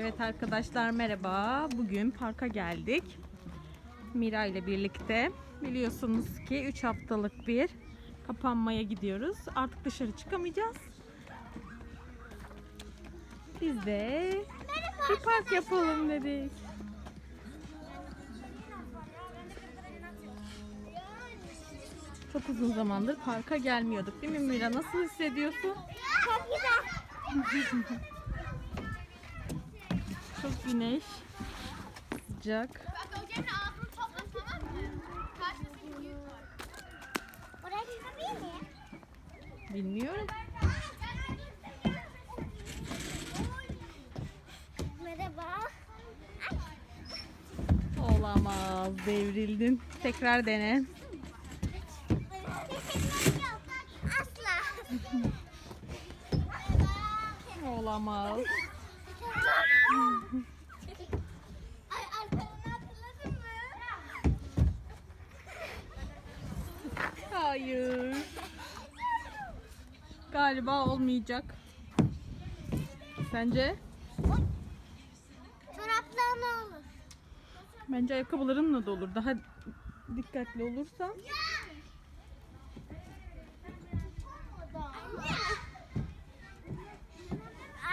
Evet arkadaşlar merhaba. Bugün parka geldik. Mira ile birlikte. Biliyorsunuz ki 3 haftalık bir kapanmaya gidiyoruz. Artık dışarı çıkamayacağız. Biz de bir park yapalım dedik. Çok uzun zamandır parka gelmiyorduk değil mi Mira? Nasıl hissediyorsun? Çok güzel. çıkabilir miyim? Bilmiyorum. Merhaba. Olamaz, devrildin. Tekrar dene. Asla. Olamaz. Hayır. Galiba olmayacak. Sence? Çorapla ne olur? Bence ayakkabılarınla da olur. Daha dikkatli olursan.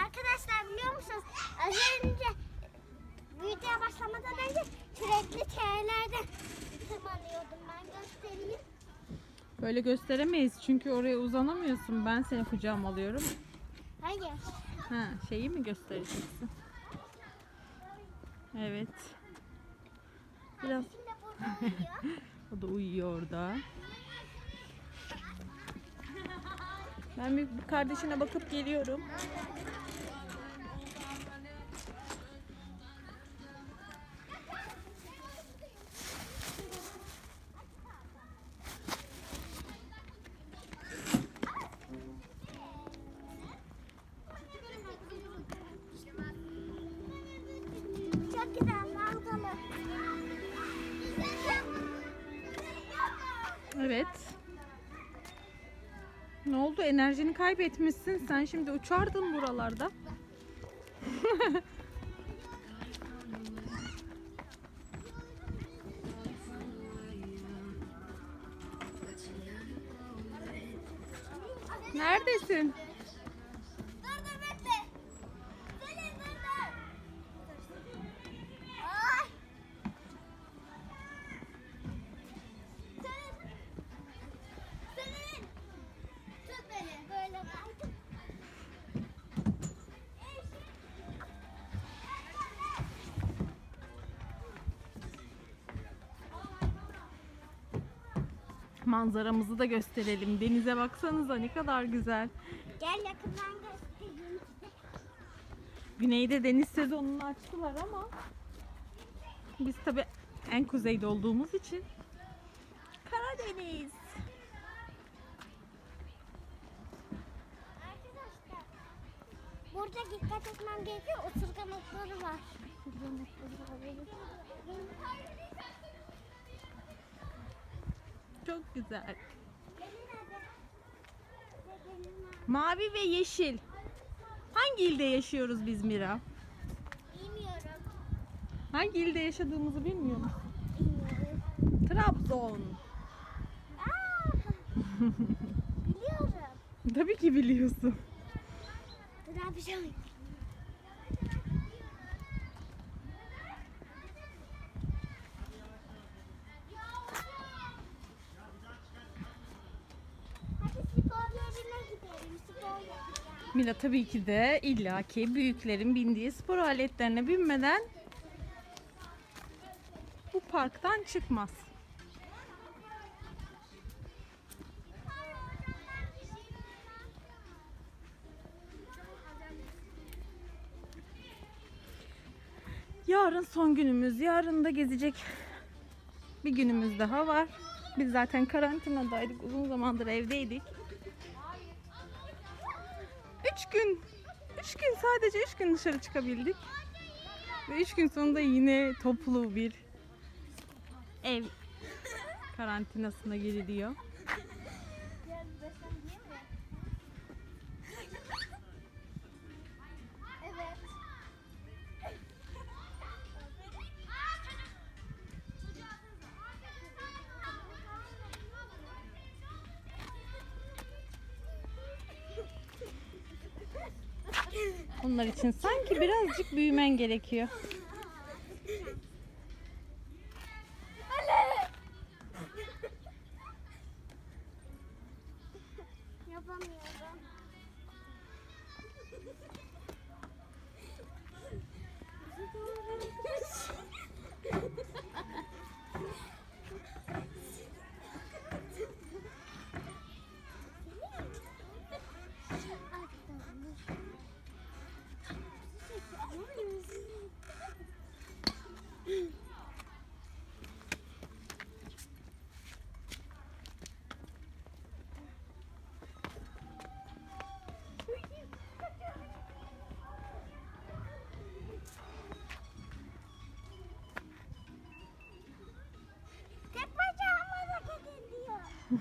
Arkadaşlar biliyor musunuz? Az önce videoya başlamadan önce sürekli T'lerden tırmanıyordum. Ben göstereyim. Böyle gösteremeyiz çünkü oraya uzanamıyorsun. Ben seni kucağıma alıyorum. Hayır. Ha, şeyi mi göstereceksin? Evet. Biraz o da uyuyor orada. Ben bir kardeşine bakıp geliyorum. Evet. Ne oldu? Enerjini kaybetmişsin. Sen şimdi uçardın buralarda. Neredesin? Manzaramızı da gösterelim. Denize baksanıza ne kadar güzel. Gel yakından göstereyim. Güneyde deniz sezonunu açtılar ama biz tabi en kuzeyde olduğumuz için Karadeniz. Arkadaşlar. Burada dikkat etmem gerekiyor. Oturgan otları var. Var. Çok güzel. Mavi ve yeşil. Hangi ilde yaşıyoruz biz Mira? Bilmiyorum. Hangi ilde yaşadığımızı bilmiyor musun? Bilmiyorum. Trabzon. Aa, biliyorum. Tabii ki biliyorsun. Trabzon. Hadi spor yerine gidelim. Spor Mira tabii ki de illaki büyüklerin bindiği spor aletlerine binmeden bu parktan çıkmaz. Yarın son günümüz. Yarın da gezecek bir günümüz daha var. Biz zaten karantinadaydık. Uzun zamandır evdeydik. Üç gün, üç gün sadece üç gün dışarı çıkabildik. Ve üç gün sonunda yine toplu bir ev karantinasına giriliyor. Onlar için sanki birazcık büyümen gerekiyor.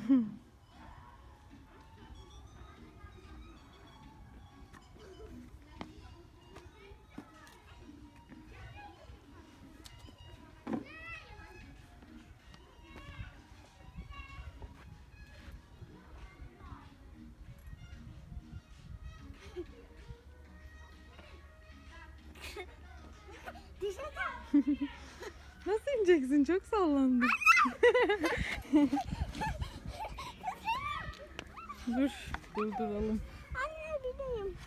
Nasıl ineceksin? Çok sallandın. Dur, durduralım. Anne bileyim.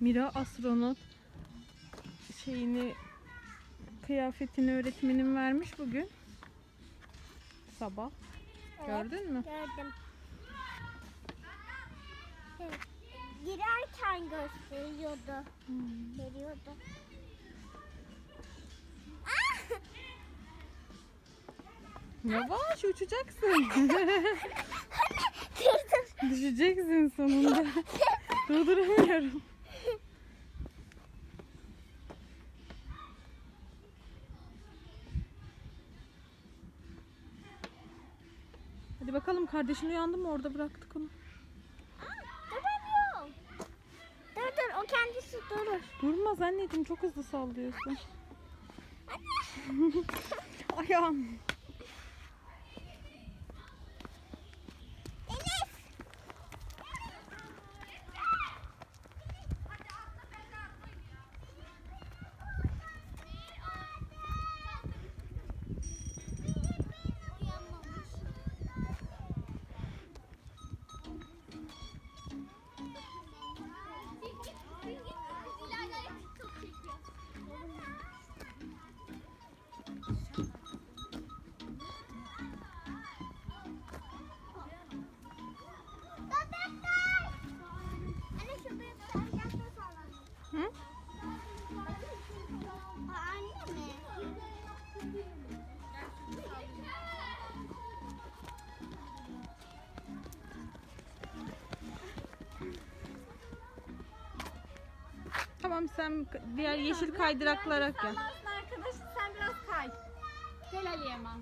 Mira astronot şeyini kıyafetini öğretmenim vermiş bugün. Sabah. Gördün mü? Gördüm. Evet. Girerken gösteriyordu. Veriyordu. Yavaş uçacaksın. Düşeceksin sonunda. Durduramıyorum. Hadi bakalım kardeşin uyandı mı? Orada bıraktık onu. Duramıyorum. Dur dur o kendisi durur. Durmaz anneciğim çok hızlı sallıyorsun. Ayağım. Tamam sen diğer yeşil kaydıraklara gel. Sağlarsın arkadaşım sen biraz kay. Gel Ali Yaman.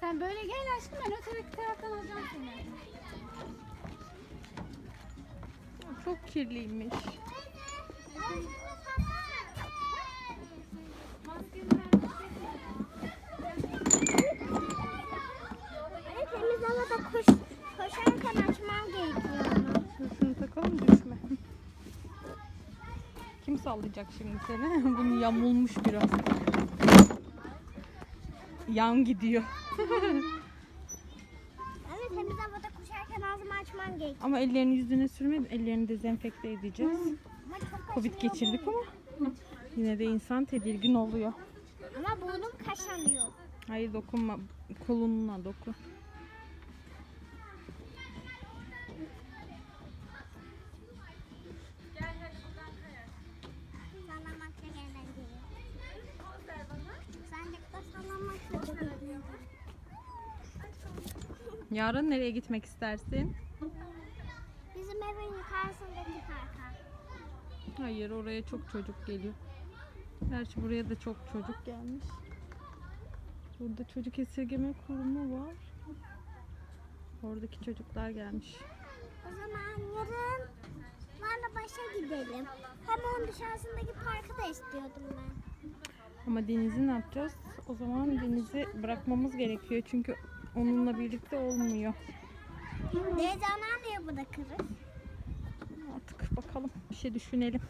Sen böyle gel aşkım ben öteki taraftan alacağım seni. Çok kirliymiş. Temiz havada koş, koşarken açmam gerekiyor. Şunu takalım. Kim sallayacak şimdi seni? Bunu yamulmuş biraz. Yan gidiyor. Anne temiz havada koşarken ağzımı açmam gerekiyor. Ama ellerini yüzüne sürme. Ellerini dezenfekte edeceğiz. Ama çok Covid kaşınıyor geçirdik ama yine de insan tedirgin oluyor. Ama burnum kaşanıyor. Hayır dokunma. Kolununa dokun. Yarın nereye gitmek istersin? Bizim evin yukarısındaki parka. Hayır oraya çok çocuk geliyor. Gerçi buraya da çok çocuk gelmiş. Burada çocuk esirgeme kurumu var. Oradaki çocuklar gelmiş. O zaman yarın gidelim. Hem onun dışarısındaki parkı da istiyordum ben. Ama Deniz'i ne yapacağız? O zaman Deniz'i bırakmamız gerekiyor çünkü onunla birlikte olmuyor. Deniz anneanneye bırakırız. Artık bakalım bir şey düşünelim.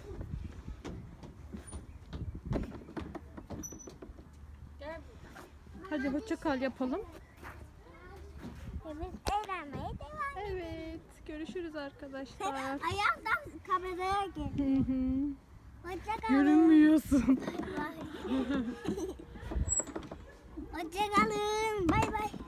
Hadi hoşça kal yapalım. Evet eğlenmeye devam. Evet, görüşürüz arkadaşlar. Ayağımdan kameraya gel. Hı hı. Hoşçakalın. Görünmüyorsun. Hoşçakalın. Bay bay.